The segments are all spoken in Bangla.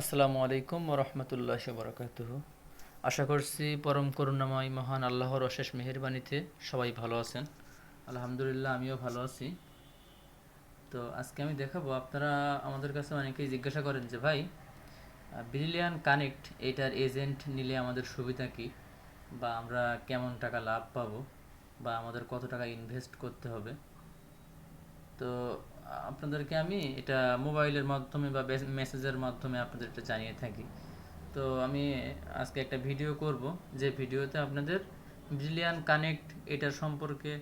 আসসালামু আলাইকুম রহমতুল্লাহ বরকাতুহ। আশা করছি পরম করুণাময় মহান আল্লাহর অশেষ মেহেরবানিতে সবাই ভালো আছেন। আলহামদুলিল্লাহ, আমিও ভালো আছি। তো আজকে আমি দেখাবো, আপনারা আমাদের কাছে অনেকেই জিজ্ঞাসা করেন যে, ভাই ব্রিলিয়ান কানেক্ট এটার এজেন্ট নিলে আমাদের সুবিধা কি? বা আমরা কেমন টাকা লাভ পাবো? বা আমাদের কত টাকা ইনভেস্ট করতে হবে? তো আপনাদেরকে আমি এটা মোবাইলের মাধ্যমে বা মেসেজের মাধ্যমে আপনাদের এটা জানিয়ে থাকি। তো আমি আজকে একটা ভিডিও করব, যে ভিডিওতে আপনাদের ব্রিলিয়ান কানেক্ট এটার সম্পর্কে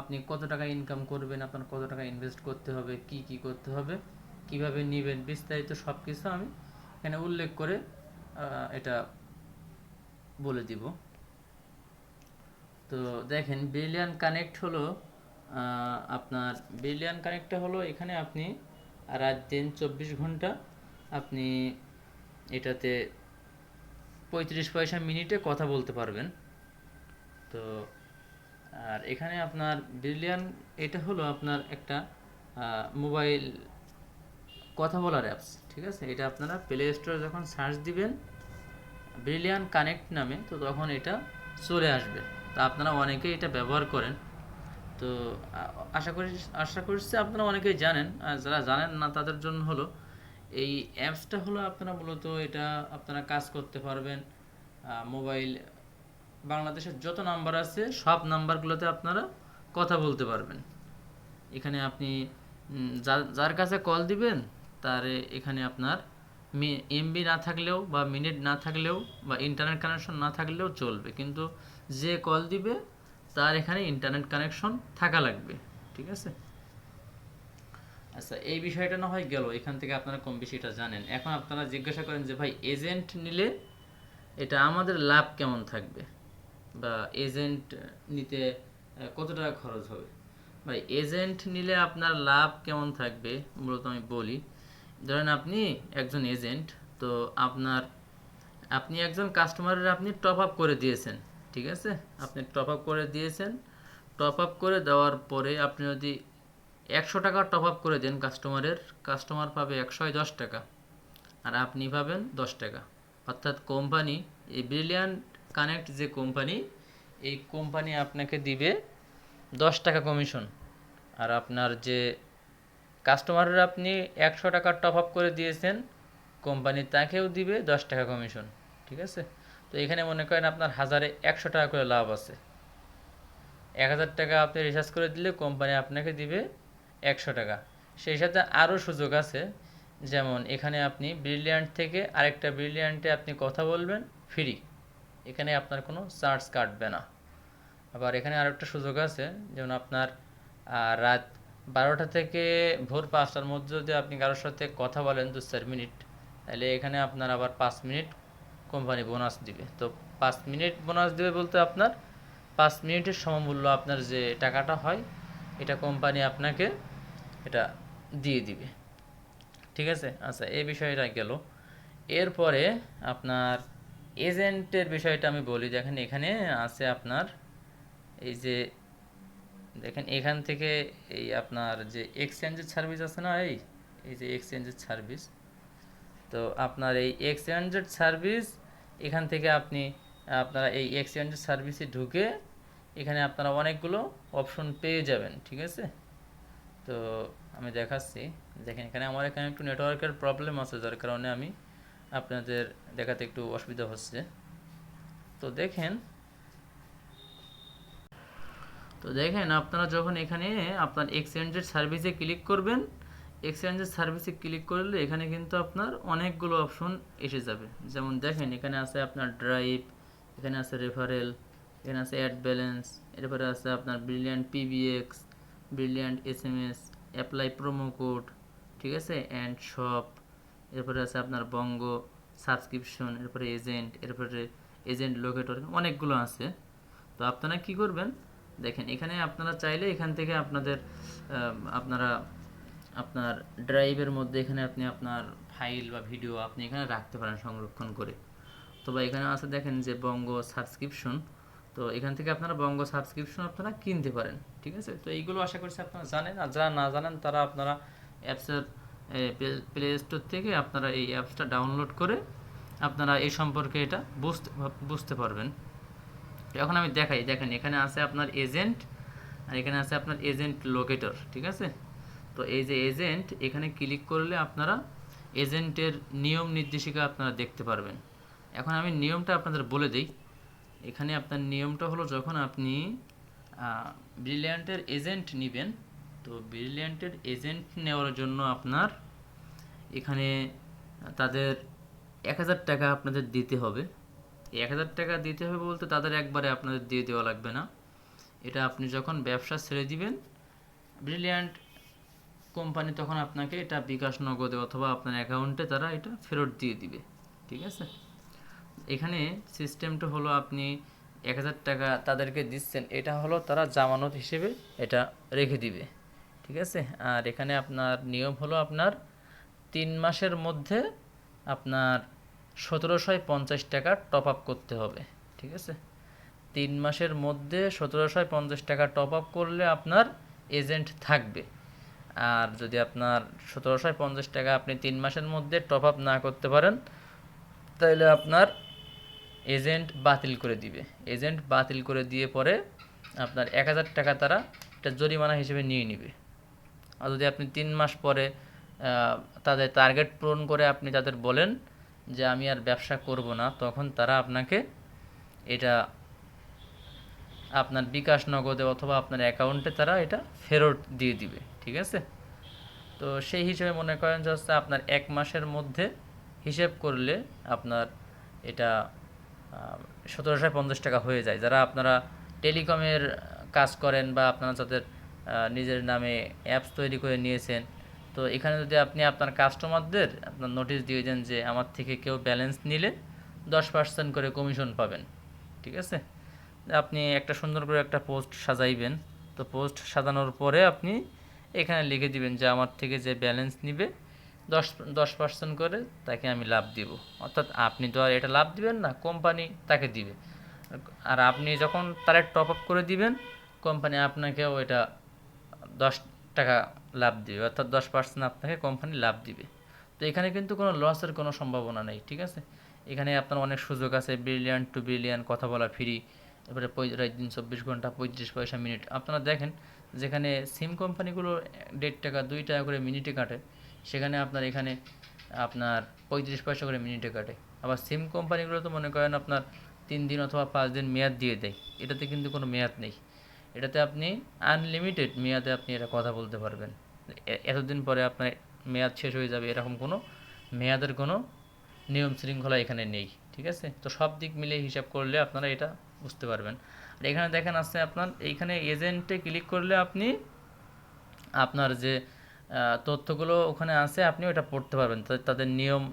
আপনি কত টাকা ইনকাম করবেন, আপনার কত টাকা ইনভেস্ট করতে হবে, কি কি করতে হবে, কীভাবে নেবেন, বিস্তারিত সব কিছু আমি এখানে উল্লেখ করে এটা বলে দিব। তো দেখেন ব্রিলিয়ান কানেক্ট হলো আপনার ব্রিলিয়ান কানেক্টটা হলো এখানে আপনি রাত দিন চব্বিশ ঘণ্টা আপনি এটাতে পঁয়ত্রিশ পয়সা মিনিটে কথা বলতে পারবেন। তো, আর এখানে আপনার ব্রিলিয়ান এটা হলো আপনার একটা মোবাইল কথা বলার অ্যাপস ঠিক আছে? এটা আপনারা প্লে স্টোরে যখন সার্চ দিবেন ব্রিলিয়ান কানেক্ট নামে, তো তখন এটা চলে আসবে। তা আপনারা অনেকেই এটা ব্যবহার করেন। তো আশা করি, আশা করছি আপনারা অনেকেই জানেন আর যারা জানেন না তাদের জন্য হলো, এই অ্যাপসটা হলো আপনারা মূলত এটা আপনারা কাজ করতে পারবেন মোবাইল বাংলাদেশের যত নাম্বার আছে, সব নাম্বারগুলোতে আপনারা কথা বলতে পারবেন। এখানে আপনি যার কাছে কল দিবেন, তার এখানে আপনার এমবি না থাকলেও বা মিনিট না থাকলেও বা ইন্টারনেট কানেকশন না থাকলেও চলবে। কিন্তু যে কল দিবে তার এখানে ইন্টারনেট কানেকশন থাকা লাগবে, ঠিক আছে? আচ্ছা এই বিষয়টা না হয় গেল, এখান থেকে আপনারা কম বেশি এটা জানেন। এখন আপনারা জিজ্ঞাসা করেন যে, ভাই এজেন্ট নিলে এটা আমাদের লাভ কেমন থাকবে? বা এজেন্ট নিতে কত টাকা খরচ হবে? ভাই এজেন্ট নিলে আপনার লাভ কেমন থাকবে, মূলত আমি বলি। ধরেন আপনি একজন এজেন্ট তো আপনার, আপনি একজন কাস্টমারের আপনি টপ আপ করে দিয়েছেন। ঠিক আছে? আপনি টপ আপ করে দিয়েছেন। টপ আপ করে দেওয়ার পরে আপনি যদি একশো টাকা টপ আপ করে দেন কাস্টমারের কাস্টমার পাবে একশো দশ টাকা। আর আপনি পাবেন দশ টাকা। অর্থাৎ কোম্পানি এই ব্রিলিয়ান্ট কানেক্ট যে কোম্পানি এই কোম্পানি আপনাকে দিবে দশ টাকা কমিশন আর আপনার যে কাস্টমারের আপনি একশো টাকা টপ আপ করে দিয়েছেন কোম্পানি তাকেও দিবে দশ টাকা কমিশন ঠিক আছে? তো এখানে মনে করেন আপনার হাজারে একশো টাকা করে লাভ আছে। এক হাজার টাকা আপনি রিচার্জ করে দিলে কোম্পানি আপনাকে দিবে একশো টাকা। সেই সাথে আরও সুযোগ আছে, যেমন এখানে আপনি ব্রিলিয়ান্ট থেকে আরেকটা ব্রিলিয়ান্টে আপনি কথা বলবেন ফ্রি এখানে আপনার কোনো চার্জ কাটবে না। আবার এখানে আরেকটা সুযোগ আছে, যেমন আপনার রাত বারোটা থেকে ভোর পাঁচটার মধ্যে যদি আপনি কারোর সাথে কথা বলেন দু চার মিনিট, তাহলে এখানে আপনার আবার পাঁচ মিনিট কোম্পানি বোনাস দিবে। তো পাঁচ মিনিট বোনাস দেবে বলতে আপনার, পাঁচ মিনিটের সমমূল্য আপনার যে টাকাটা হয়, এটা কোম্পানি আপনাকে এটা দিয়ে দিবে। ঠিক আছে? আচ্ছা এই বিষয়টা গেল। এরপরে আপনার এজেন্টের বিষয়টা আমি বলি। দেখেন, এখানে আছে আপনার এই যে, দেখেন, এখান থেকে এই আপনার যে এক্সচেঞ্জের সার্ভিস আছে না, এই এই যে এক্সচেঞ্জের সার্ভিস, তো আপনার এই এক্সচেঞ্জের সার্ভিস এখান থেকে আপনি, আপনারা এই এক্সচেঞ্জের সার্ভিসে ঢুকে এখানে আপনারা অনেকগুলো অপশন পেয়ে যাবেন, ঠিক আছে? তো আমি দেখাচ্ছি। দেখেন, এখানে আমার এখানে একটু নেটওয়ার্কের প্রবলেম আছে, যার কারণে আমি আপনাদের দেখাতে একটু অসুবিধা হচ্ছে। তো দেখেন তো দেখেন, আপনারা যখন এখানে আপনার এক্সচেঞ্জের সার্ভিসে ক্লিক করবেন এক্সচেঞ্জের সার্ভিসে ক্লিক করলে এখানে কিন্তু আপনার অনেকগুলো অপশন এসে যাবে। যেমন দেখেন, এখানে আছে আপনার ড্রাইভ এখানে আছে রেফারেল এখানে আছে অ্যাড ব্যালেন্স এরপরে আছে আপনার Brilliant PBX Brilliant S M S apply promo code ঠিক আছে? অ্যান্ড শপ এরপরে আছে আপনার বঙ্গ সাবস্ক্রিপশন এরপরে এজেন্ট এরপরে এজেন্ট লোকেটর অনেকগুলো আছে। তো আপনারা কি করবেন? দেখেন, এখানে আপনারা চাইলে এখান থেকে আপনাদের আপনারা আপনার ড্রাইভের মধ্যে এখানে আপনি আপনার ফাইল বা ভিডিও আপনি এখানে রাখতে পারেন সংরক্ষণ করে। তো বা এখানে আছে দেখেন যে বঙ্গ সাবস্ক্রিপশন তো এখান থেকে আপনারা বঙ্গ সাবস্ক্রিপশন আপনারা কিনতে পারেন, ঠিক আছে? তো এইগুলো আশা করছি আপনারা জানেন, আর যারা না জানেন তারা আপনারা অ্যাপসের প্লে স্টোর থেকে আপনারা এই অ্যাপসটা ডাউনলোড করে আপনারা এই সম্পর্কে এটা বুঝতে বুঝতে পারবেন। এখন আমি দেখাই, দেখেন এখানে আছে আপনার এজেন্ট আর এখানে আছে আপনার এজেন্ট লোকেটর ঠিক আছে? তো এই যে এজেন্ট এখানে ক্লিক করলে আপনারা এজেন্টের নিয়ম নির্দেশিকা আপনারা দেখতে পারবেন। এখন আমি নিয়মটা আপনাদের বলে দিই। এখানে আপনার নিয়মটা হলো যখন আপনি ব্রিলিয়ান্টের এজেন্ট নেবেন, তো ব্রিলিয়ান্টের এজেন্ট নেওয়ার জন্য আপনার এখানে তাদের এক হাজার টাকা আপনাদের দিতে হবে। এক হাজার টাকা দিতে হবে বলতে তাদের একবারে আপনাদের দিয়ে দেওয়া লাগবে না। এটা আপনি যখন ব্যবসা ছেড়ে দিবেন ব্রিলিয়ান্ট কোম্পানি তখন আপনাকে এটা বিকাশ নগদে অথবা আপনার অ্যাকাউন্টে তারা এটা ফেরত দিয়ে দিবে, ঠিক আছে? এখানে সিস্টেমটা হলো আপনি এক হাজার টাকা তাদেরকে দিচ্ছেন, এটা হলো তারা জামানত হিসেবে এটা রেখে দিবে, ঠিক আছে? আর এখানে আপনার নিয়ম হলো আপনার তিন মাসের মধ্যে আপনার সতেরোশো পঞ্চাশ টাকা টপ আপ করতে হবে, ঠিক আছে? তিন মাসের মধ্যে সতেরোশো পঞ্চাশ টাকা টপ আপ করলে আপনার এজেন্ট থাকবে। আর যদি আপনার সতেরোশো পঞ্চাশ টাকা আপনি তিন মাসের মধ্যে টপ আপ না করতে পারেন তাহলে আপনার এজেন্ট বাতিল করে দিবে। এজেন্ট বাতিল করে দিয়ে পরে আপনার এক হাজার টাকা তারা এটা জরিমানা হিসেবে নিয়ে নিবে। আর যদি আপনি তিন মাস পরে তাদের টার্গেট পূরণ করে আপনি তাদের বলেন যে আমি আর ব্যবসা করব না, তখন তারা আপনাকে এটা আপনার বিকাশ নগদে অথবা আপনার অ্যাকাউন্টে তারা এটা ফেরত দিয়ে দিবে। ঠিক আছে? তো সেই হিসেবে মনে করেন যে হচ্ছে আপনার এক মাসের মধ্যে হিসেব করলে আপনার এটা সতেরোশো পঞ্চাশ টাকা হয়ে যায়। যারা আপনারা টেলিকমের কাজ করেন বা আপনারা যাদের নিজের নামে অ্যাপস তৈরি করে নিয়েছেন, তো এখানে যদি আপনি আপনার কাস্টমারদের আপনার নোটিশ দিয়ে দেন যে আমার থেকে কেউ ব্যালেন্স নিলে দশ পার্সেন্ট করে কমিশন পাবেন। ঠিক আছে? আপনি একটা সুন্দর করে একটা পোস্ট সাজাইবেন। তো পোস্ট সাজানোর পরে আপনি এখানে লিখে দিবেন যে আমার থেকে যে ব্যালেন্স নিবে, দশ দশ পার্সেন্ট করে তাকে আমি লাভ দিব। অর্থাৎ আপনি তো আর এটা লাভ দিবেন না কোম্পানি তাকে দিবে। আর আপনি যখন তারে টপ আপ করে দিবেন কোম্পানি আপনাকেও এটা দশ টাকা লাভ দিবে, অর্থাৎ দশ পার্সেন্ট আপনাকে কোম্পানি লাভ দিবে। তো এখানে কিন্তু কোনো লসের কোনো সম্ভাবনা নেই, ঠিক আছে? এখানে আপনার অনেক সুযোগ আছে বিলিয়ন টু বিলিয়ন কথা বলা ফ্রি রাত দিন চব্বিশ ঘণ্টা পঁয়ত্রিশ পয়সা মিনিট আপনারা দেখেন যেখানে সিম কোম্পানিগুলো দেড় টাকা, দুই টাকা করে মিনিটে কাটে, সেখানে আপনার এখানে আপনার পঁয়ত্রিশ পয়সা করে মিনিটে কাটে। আবার সিম কোম্পানিগুলো তো মনে করেন আপনার তিন দিন অথবা পাঁচ দিন মেয়াদ দিয়ে দেয়, এটাতে কিন্তু কোনো মেয়াদ নেই। এটাতে আপনি আনলিমিটেড মেয়াদে আপনি এটা কথা বলতে পারবেন। এতদিন পরে আপনার মেয়াদ শেষ হয়ে যাবে, এরকম কোনো মেয়াদের কোনো নিয়ম শৃঙ্খলা এখানে নেই, ঠিক আছে? তো সব দিক মিলে হিসাব করলে আপনারা এটা বুঝতে পারবেন। এখানে দেখেন আছে আপনার, এইখানে এজেন্টে ক্লিক করলে আপনি আপনার যে তথ্যগুলো ওখানে আছে, আপনি ওটা পড়তে পারবেন। তাদের নিয়ম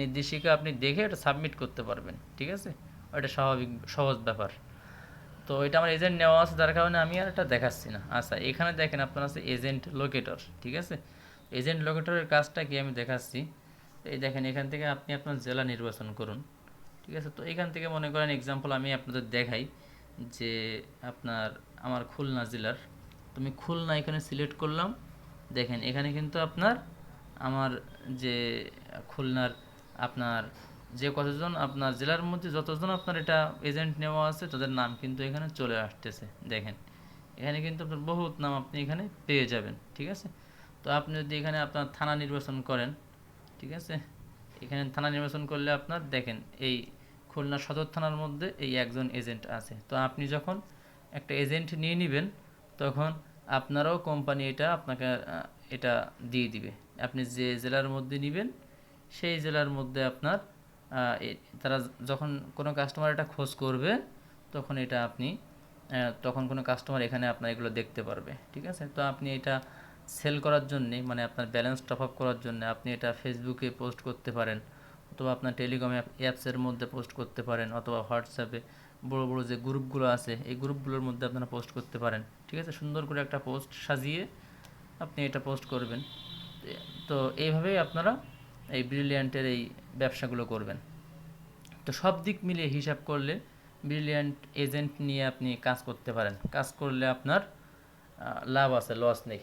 নির্দেশিকা আপনি দেখে ওটা সাবমিট করতে পারবেন, ঠিক আছে? ওটা স্বাভাবিক, সহজ ব্যাপার। তো এটা আমার এজেন্ট নেওয়া আছে, যার কারণে আমি আর এটা দেখাচ্ছি না। আচ্ছা এখানে দেখেন আপনার আছে এজেন্ট লোকেটর ঠিক আছে? এজেন্ট লোকেটরের কাজটা কি আমি দেখাচ্ছি? এই দেখেন, এখান থেকে আপনি আপনার জেলা নির্বাচন করুন, ঠিক আছে? তো এখান থেকে মনে করেন এক্সাম্পল আমি আপনাদের দেখাই। যে আপনার আমার খুলনা জেলার, তুমি খুলনা এখানে সিলেক্ট করলাম। দেখেন, এখানে কিন্তু আপনার, আমার যে খুলনার আপনার যে কতজন আপনার জেলার মধ্যে যতজন আপনার এটা এজেন্ট নেওয়া আছে, তাদের নাম কিন্তু এখানে চলে আসতেছে। দেখেন, এখানে কিন্তু আপনার বহুত নাম আপনি এখানে পেয়ে যাবেন, ঠিক আছে? তো আপনি যদি এখানে আপনার থানা নির্বাচন করেন, ঠিক আছে? এখানে থানা নির্বাচন করলে আপনার, দেখেন, এই খুলনা সদর থানার মধ্যে এই একজন এজেন্ট আছে। তো আপনি যখন একটা এজেন্ট নিয়ে নেবেন, তখন আপনারও কোম্পানি এটা আপনাকে এটা দিয়ে দিবে। আপনি যে জেলার মধ্যে নেবেন, সেই জেলার মধ্যে আপনার তারা যখন কোনো কাস্টমার এটা খোঁজ করবে, তখন এটা আপনি তখন কোনো কাস্টমার এখানে আপনার এগুলো দেখতে পারবে। ঠিক আছে? তো আপনি এটা সেল করার জন্যে মানে আপনার ব্যালেন্স টপ আপ করার জন্য আপনি এটা ফেসবুকে পোস্ট করতে পারেন। অথবা আপনার টেলিকম অ্যাপসের মধ্যে পোস্ট করতে পারেন অথবা হোয়াটসঅ্যাপে বড় বড় যে গ্রুপগুলো আছে, এই গ্রুপগুলোর মধ্যে আপনারা পোস্ট করতে পারেন। ঠিক আছে? সুন্দর করে একটা পোস্ট সাজিয়ে আপনি এটা পোস্ট করবেন। তো এইভাবেই আপনারা এই ব্রিলিয়ান্টের এই ব্যবসাগুলো করবেন। তো সব দিক মিলিয়ে হিসাব করলে ব্রিলিয়ান্ট এজেন্ট নিয়ে আপনি কাজ করতে পারেন। কাজ করলে আপনার লাভ আছে লস নেই।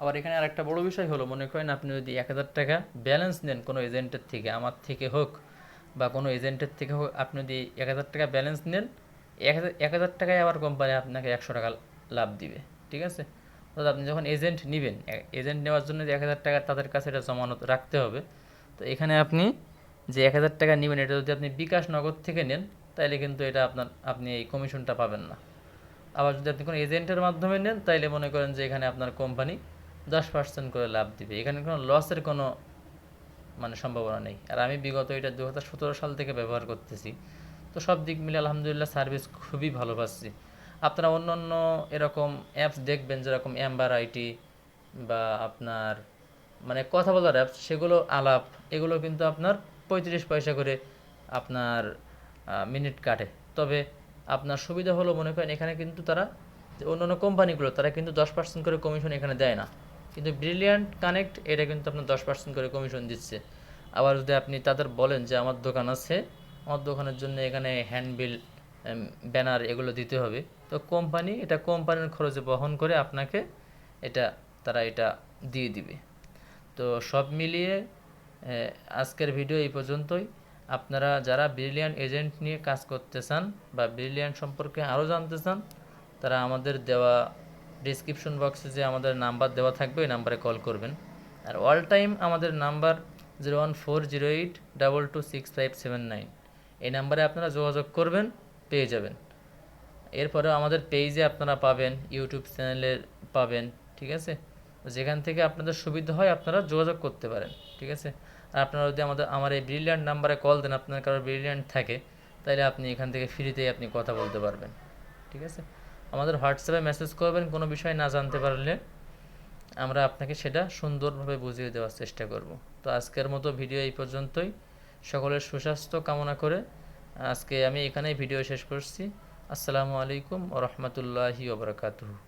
আবার এখানে আর একটা বড় বিষয় হলো, মনে করেন আপনি যদি এক হাজার টাকা ব্যালেন্স নেন কোনো এজেন্টের থেকে, আমার থেকে হোক বা কোনো এজেন্টের থেকে হোক, আপনি যদি এক হাজার টাকা ব্যালেন্স নেন, এক হাজার এক হাজার টাকায় আবার কোম্পানি আপনাকে একশো টাকা লাভ দিবে, ঠিক আছে? অর্থাৎ আপনি যখন এজেন্ট নেবেন এজেন্ট নেওয়ার জন্য যে এক হাজার টাকা তাদের কাছে এটা জমানত রাখতে হবে, তো এখানে আপনি যে এক হাজার টাকা নেবেন, এটা যদি আপনি বিকাশ নগদ থেকে নেন তাহলে কিন্তু এটা আপনার, আপনি এই কমিশনটা পাবেন না। আবার যদি আপনি কোনো এজেন্টের মাধ্যমে নেন, তাইলে মনে করেন যে এখানে আপনার কোম্পানি দশ পার্সেন্ট করে লাভ দিবে। এখানে কোনো লসের কোনো মানে সম্ভাবনা নেই। আর আমি বিগত এটা দু হাজার সতেরো সাল থেকে ব্যবহার করতেছি। তো সব দিক মিলে আলহামদুলিল্লাহ সার্ভিস খুবই ভালো পাচ্ছি। আপনারা অন্য অন্য এরকম অ্যাপস দেখবেন, যেরকম অ্যাম্বার আইটি বা আপনার মানে কথা বলার অ্যাপস সেগুলো আলাপ, এগুলো কিন্তু আপনার পঁয়ত্রিশ পয়সা করে আপনার মিনিট কাটে। তবে আপনার সুবিধা হলো মনে করেন এখানে কিন্তু তারা অন্য অন্য কোম্পানিগুলো, তারা কিন্তু দশ পার্সেন্ট করে কমিশন এখানে দেয় না। কিন্তু ব্রিলিয়ান্ট কানেক্ট এটা কিন্তু আপনার দশ পার্সেন্ট করে কমিশন দিচ্ছে। আবার যদি আপনি তাদের বলেন যে আমার দোকান আছে, আমার দোকানের জন্য এখানে হ্যান্ডবিল ব্যানার এগুলো দিতে হবে, তো কোম্পানি এটা কোম্পানির খরচে বহন করে আপনাকে এটা, তারা এটা দিয়ে দিবে। তো সব মিলিয়ে আজকের ভিডিও এই পর্যন্তই। আপনারা যারা ব্রিলিয়ান এজেন্ট নিয়ে কাজ করতে চান বা ব্রিলিয়ান সম্পর্কে আরও জানতে চান, তারা আমাদের দেওয়া ডিসক্রিপশন বক্সে যে আমাদের নাম্বার দেওয়া থাকবে, ওই নাম্বারে কল করবেন। আর অল টাইম আমাদের number zero one four zero eight double two six five seven nine এই নাম্বারে আপনারা যোগাযোগ করবেন, পেয়ে যাবেন। এরপরেও আমাদের পেজে আপনারা পাবেন ইউটিউব চ্যানেলে পাবেন, ঠিক আছে? যেখান থেকে আপনাদের সুবিধা হয় আপনারা যোগাযোগ করতে পারেন, ঠিক আছে? আর আপনারা যদি আমাদের, আমার এই ব্রিলিয়ান্ট নাম্বারে কল দেন, আপনার কারও ব্রিলিয়ান্ট থাকে তাহলে আপনি এখান থেকে ফ্রিতেই আপনি কথা বলতে পারবেন, ঠিক আছে? আমাদের হোয়াটসঅ্যাপে মেসেজ করবেন, কোনো বিষয় না জানতে পারলে আমরা আপনাকে সেটা সুন্দরভাবে বুঝিয়ে দেওয়ার চেষ্টা করব। তো আজকের মতো ভিডিও এই পর্যন্তই। সকলের সুস্বাস্থ্য কামনা করে আজকে আমি এখানেই ভিডিও শেষ করছি। আসসালামু আলাইকুম ও রহমতুল্লাহি ওবরাকাতুহু